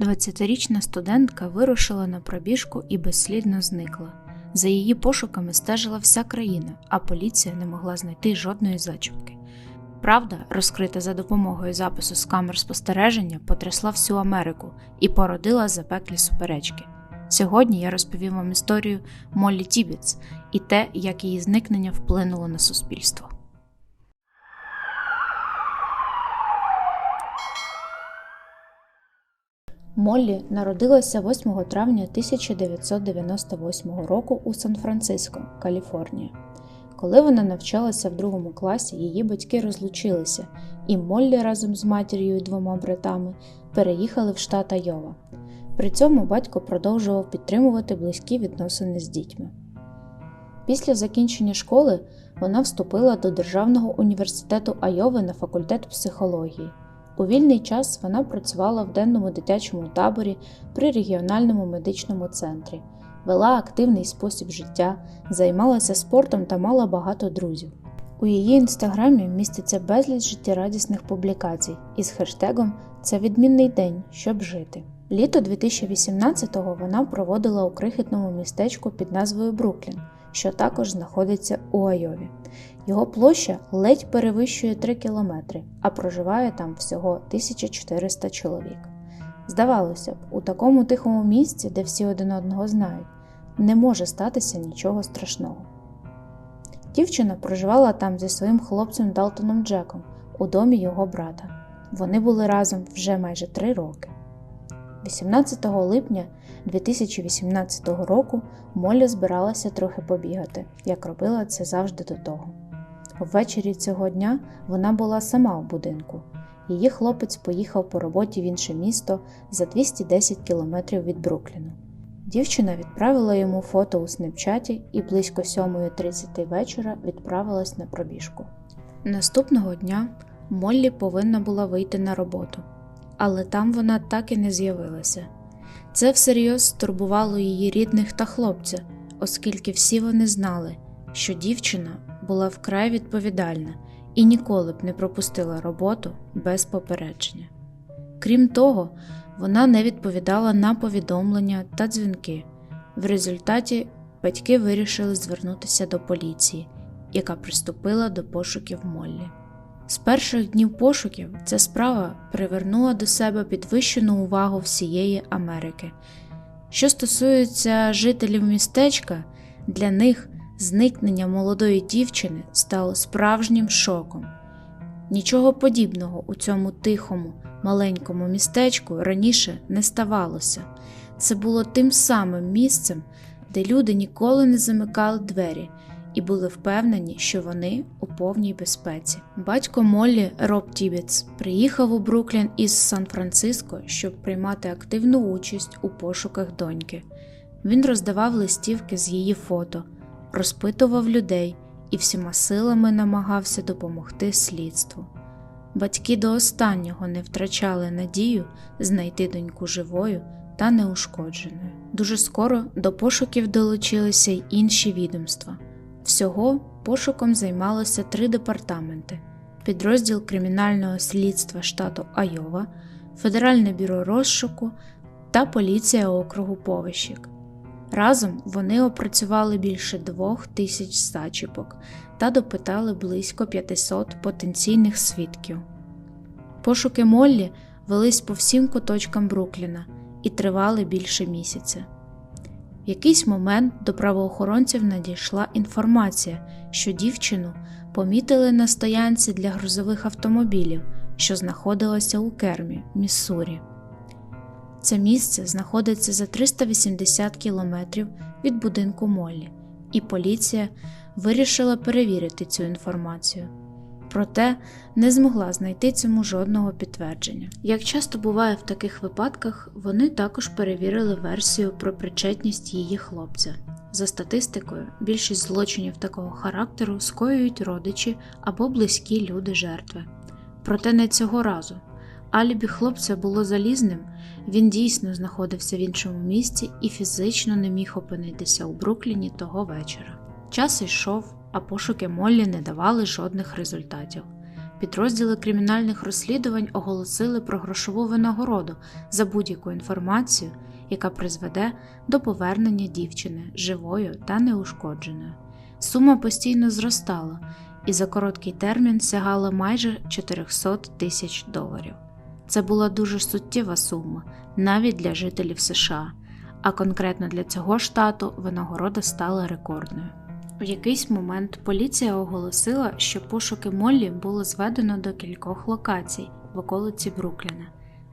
20-річна студентка вирушила на пробіжку і безслідно зникла. За її пошуками стежила вся країна, а поліція не могла знайти жодної зачіпки. Правда, розкрита за допомогою запису з камер спостереження, потрясла всю Америку і породила запеклі суперечки. Сьогодні я розповім вам історію Моллі Тібіц і те, як її зникнення вплинуло на суспільство. Моллі народилася 8 травня 1998 року у Сан-Франциско, Каліфорнія. Коли вона навчалася в другому класі, її батьки розлучилися, і Моллі разом з матір'ю і двома братами переїхали в штат Айова. При цьому батько продовжував підтримувати близькі відносини з дітьми. Після закінчення школи вона вступила до Державного університету Айови на факультет психології. У вільний час вона працювала в денному дитячому таборі при регіональному медичному центрі, вела активний спосіб життя, займалася спортом та мала багато друзів. У її інстаграмі міститься безліч життєрадісних публікацій із хештегом Це відмінний день, щоб жити. Літо 2018-го вона проводила у крихітному містечку під назвою Бруклін, що також знаходиться у Айові. Його площа ледь перевищує 3 кілометри, а проживає там всього 1400 чоловік. Здавалося б, у такому тихому місці, де всі один одного знають, не може статися нічого страшного. Дівчина проживала там зі своїм хлопцем Далтоном Джеком у домі його брата. Вони були разом вже майже три роки. 18 липня 2018 року Молля збиралася трохи побігати, як робила це завжди до того. Ввечері цього дня вона була сама у будинку. Її хлопець поїхав по роботі в інше місто за 210 кілометрів від Брукліну. Дівчина відправила йому фото у снепчаті і близько 7.30 вечора відправилась на пробіжку. Наступного дня Моллі повинна була вийти на роботу, але там вона так і не з'явилася. Це всерйоз турбувало її рідних та хлопця, оскільки всі вони знали, що дівчина була вкрай відповідальна і ніколи б не пропустила роботу без попередження. Крім того, вона не відповідала на повідомлення та дзвінки. В результаті батьки вирішили звернутися до поліції, яка приступила до пошуків Моллі. З перших днів пошуків ця справа привернула до себе підвищену увагу всієї Америки. Що стосується жителів містечка, для них зникнення молодої дівчини стало справжнім шоком. Нічого подібного у цьому тихому, маленькому містечку раніше не ставалося. Це було тим самим місцем, де люди ніколи не замикали двері і були впевнені, що вони у повній безпеці. Батько Моллі Роб Тібіц приїхав у Бруклін із Сан-Франциско, щоб приймати активну участь у пошуках доньки. Він роздавав листівки з її фото, розпитував людей і всіма силами намагався допомогти слідству. Батьки до останнього не втрачали надію знайти доньку живою та неушкодженою. Дуже скоро до пошуків долучилися й інші відомства. Всього пошуком займалося три департаменти: підрозділ кримінального слідства штату Айова, Федеральне бюро розшуку та поліція округу Повищик. Разом вони опрацювали більше двох тисяч зачіпок та допитали близько 500 потенційних свідків. Пошуки Моллі велись по всім куточкам Брукліна і тривали більше місяця. В якийсь момент до правоохоронців надійшла інформація, що дівчину помітили на стоянці для грузових автомобілів, що знаходилася у Кермі, Міссурі. Це місце знаходиться за 380 кілометрів від будинку Моллі, і поліція вирішила перевірити цю інформацію. Проте не змогла знайти цьому жодного підтвердження. Як часто буває в таких випадках, вони також перевірили версію про причетність її хлопця. За статистикою, більшість злочинів такого характеру скоюють родичі або близькі люди жертви. Проте не цього разу. Алібі хлопця було залізним, він дійсно знаходився в іншому місці і фізично не міг опинитися у Брукліні того вечора. Час йшов, а пошуки Моллі не давали жодних результатів. Підрозділи кримінальних розслідувань оголосили про грошову винагороду за будь-яку інформацію, яка призведе до повернення дівчини живою та неушкодженою. Сума постійно зростала і за короткий термін сягала майже 400 тисяч доларів. Це була дуже суттєва сума навіть для жителів США, а конкретно для цього штату винагорода стала рекордною. В якийсь момент поліція оголосила, що пошуки Моллі було зведено до кількох локацій в околиці Брукліна: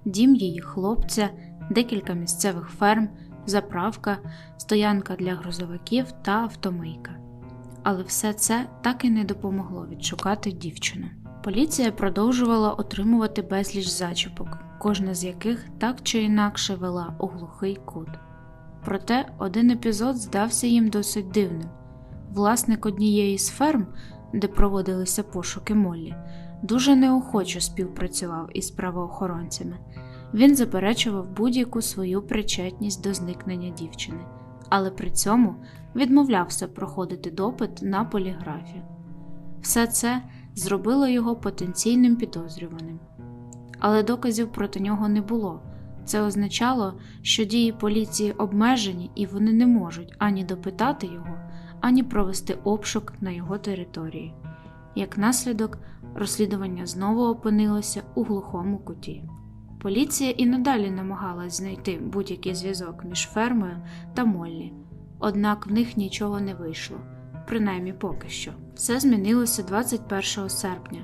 дім її хлопця, декілька місцевих ферм, заправка, стоянка для грузовиків та автомийка. Але все це так і не допомогло відшукати дівчину. Поліція продовжувала отримувати безліч зачіпок, кожна з яких так чи інакше вела у глухий кут. Проте один епізод здався їм досить дивним. Власник однієї з ферм, де проводилися пошуки Моллі, дуже неохоче співпрацював із правоохоронцями. Він заперечував будь-яку свою причетність до зникнення дівчини, але при цьому відмовлявся проходити допит на поліграфі. Все це зробило його потенційним підозрюваним. Але доказів проти нього не було. Це означало, що дії поліції обмежені і вони не можуть ані допитати його, ані провести обшук на його території. Як наслідок, розслідування знову опинилося у глухому куті. Поліція і надалі намагалась знайти будь-який зв'язок між фермою та Моллі, однак в них нічого не вийшло, принаймні поки що. Все змінилося 21 серпня.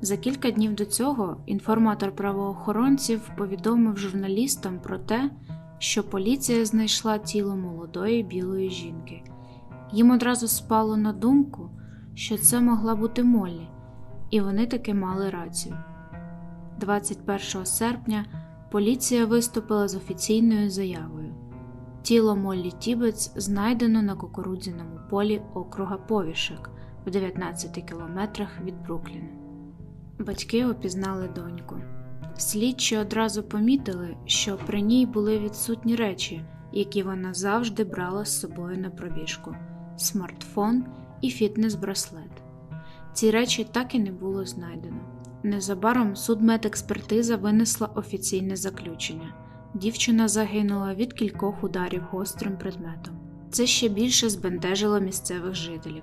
За кілька днів до цього інформатор правоохоронців повідомив журналістам про те, що поліція знайшла тіло молодої білої жінки. Їм одразу спало на думку, що це могла бути Моллі, і вони таки мали рацію. 21 серпня поліція виступила з офіційною заявою. Тіло Моллі Тібетс знайдено на кукурудзяному полі округа Повішек в 19 кілометрах від Брукліна. Батьки опізнали доньку. Слідчі одразу помітили, що при ній були відсутні речі, які вона завжди брала з собою на пробіжку смартфон і фітнес-браслет. Ці речі так і не було знайдено. Незабаром судмедекспертиза винесла офіційне заключення. Дівчина загинула від кількох ударів гострим предметом. Це ще більше збентежило місцевих жителів.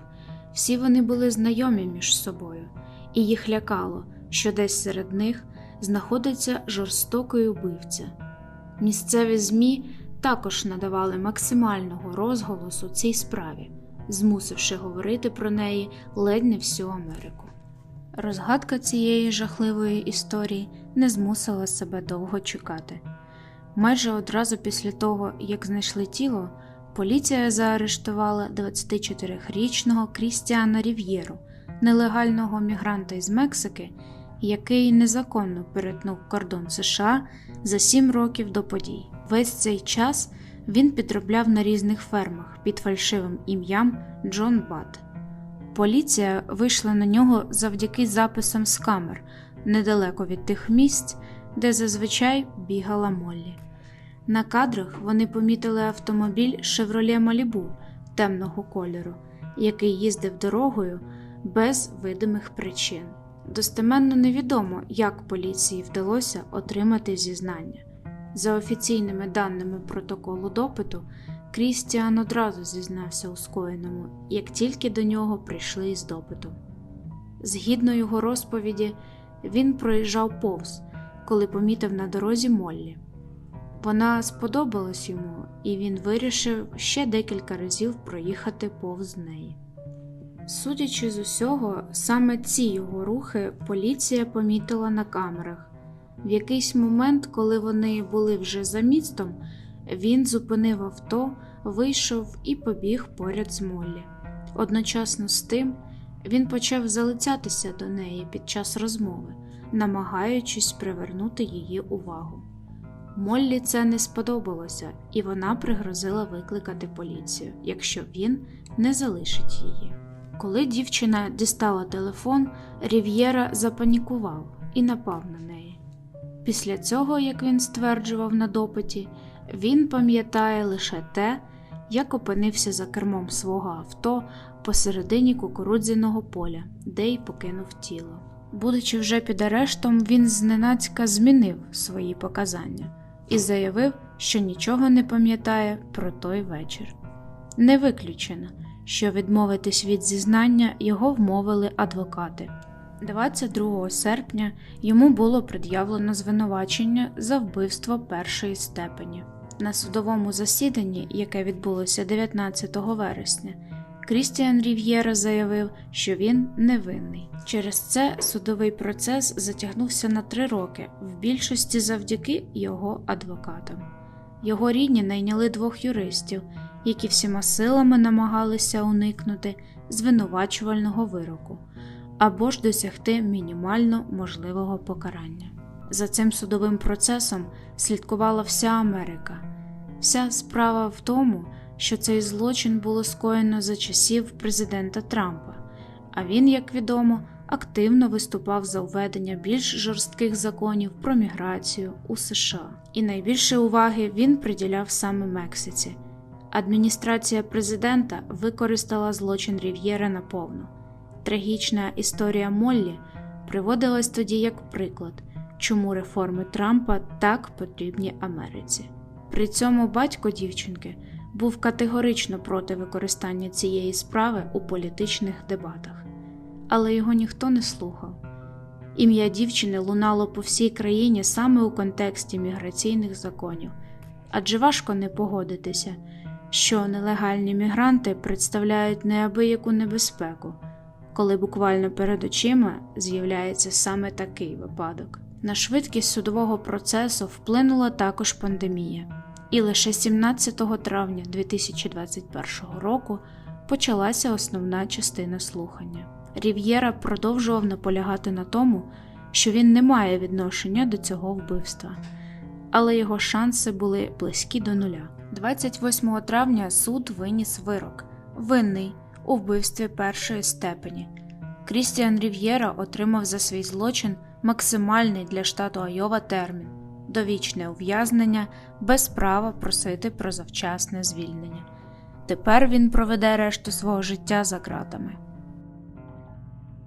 Всі вони були знайомі між собою, і їх лякало, що десь серед них знаходиться жорстокий убивця. Місцеві ЗМІ також надавали максимального розголосу цій справі, змусивши говорити про неї ледь не всю Америку. Розгадка цієї жахливої історії не змусила себе довго чекати. Майже одразу після того, як знайшли тіло, поліція заарештувала 24-річного Крістіана Рів'єру, нелегального мігранта із Мексики, який незаконно перетнув кордон США за 7 років до подій. Весь цей час він підробляв на різних фермах під фальшивим ім'ям Джон Бат. Поліція вийшла на нього завдяки записам з камер недалеко від тих місць, де зазвичай бігала Моллі. На кадрах вони помітили автомобіль Chevrolet Malibu темного кольору, який їздив дорогою без видимих причин. Достеменно невідомо, як поліції вдалося отримати зізнання. За офіційними даними протоколу допиту, Крістіан одразу зізнався у скоєному, як тільки до нього прийшли із допиту. Згідно його розповіді, він проїжджав повз, коли помітив на дорозі Моллі. Вона сподобалась йому, і він вирішив ще декілька разів проїхати повз неї. Судячи з усього, саме ці його рухи поліція помітила на камерах. В якийсь момент, коли вони були вже за містом, він зупинив авто, вийшов і побіг поряд з Моллі. Одночасно з тим він почав залицятися до неї під час розмови, намагаючись привернути її увагу. Моллі це не сподобалося, і вона пригрозила викликати поліцію, якщо він не залишить її. Коли дівчина дістала телефон, Рів'єра запанікував і напав на неї. Після цього, як він стверджував на допиті, він пам'ятає лише те, як опинився за кермом свого авто посередині кукурудзяного поля, де й покинув тіло. Будучи вже під арештом, він зненацька змінив свої показання і заявив, що нічого не пам'ятає про той вечір. Не виключено, що відмовитись від зізнання його вмовили адвокати. 22 серпня йому було пред'явлено звинувачення за вбивство першої степені. На судовому засіданні, яке відбулося 19 вересня, Крістіан Рів'єра заявив, що він невинний. Через це судовий процес затягнувся на три роки, в більшості завдяки його адвокатам. Його рідні найняли двох юристів, які всіма силами намагалися уникнути звинувачувального вироку або ж досягти мінімально можливого покарання. За цим судовим процесом слідкувала вся Америка. Вся справа в тому, що цей злочин було скоєно за часів президента Трампа, а він, як відомо, активно виступав за введення більш жорстких законів про міграцію у США. І найбільше уваги він приділяв саме Мексиці. Адміністрація президента використала злочин Рів'єра наповну. Трагічна історія Моллі приводилась тоді як приклад, чому реформи Трампа так потрібні Америці. При цьому батько дівчинки був категорично проти використання цієї справи у політичних дебатах, але його ніхто не слухав. Ім'я дівчини лунало по всій країні саме у контексті міграційних законів, адже важко не погодитися, що нелегальні мігранти представляють неабияку небезпеку, коли буквально перед очима з'являється саме такий випадок. На швидкість судового процесу вплинула також пандемія, і лише 17 травня 2021 року почалася основна частина слухання. Рів'єра продовжував наполягати на тому, що він не має відношення до цього вбивства, але його шанси були близькі до нуля. 28 травня суд виніс вирок винний у вбивстві першої степені. Крістіан Рів'єра отримав за свій злочин максимальний для штату Айова термін довічне ув'язнення без права просити про завчасне звільнення. Тепер він проведе решту свого життя за ґратами.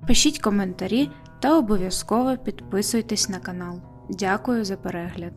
Пишіть коментарі та обов'язково підписуйтесь на канал. Дякую за перегляд!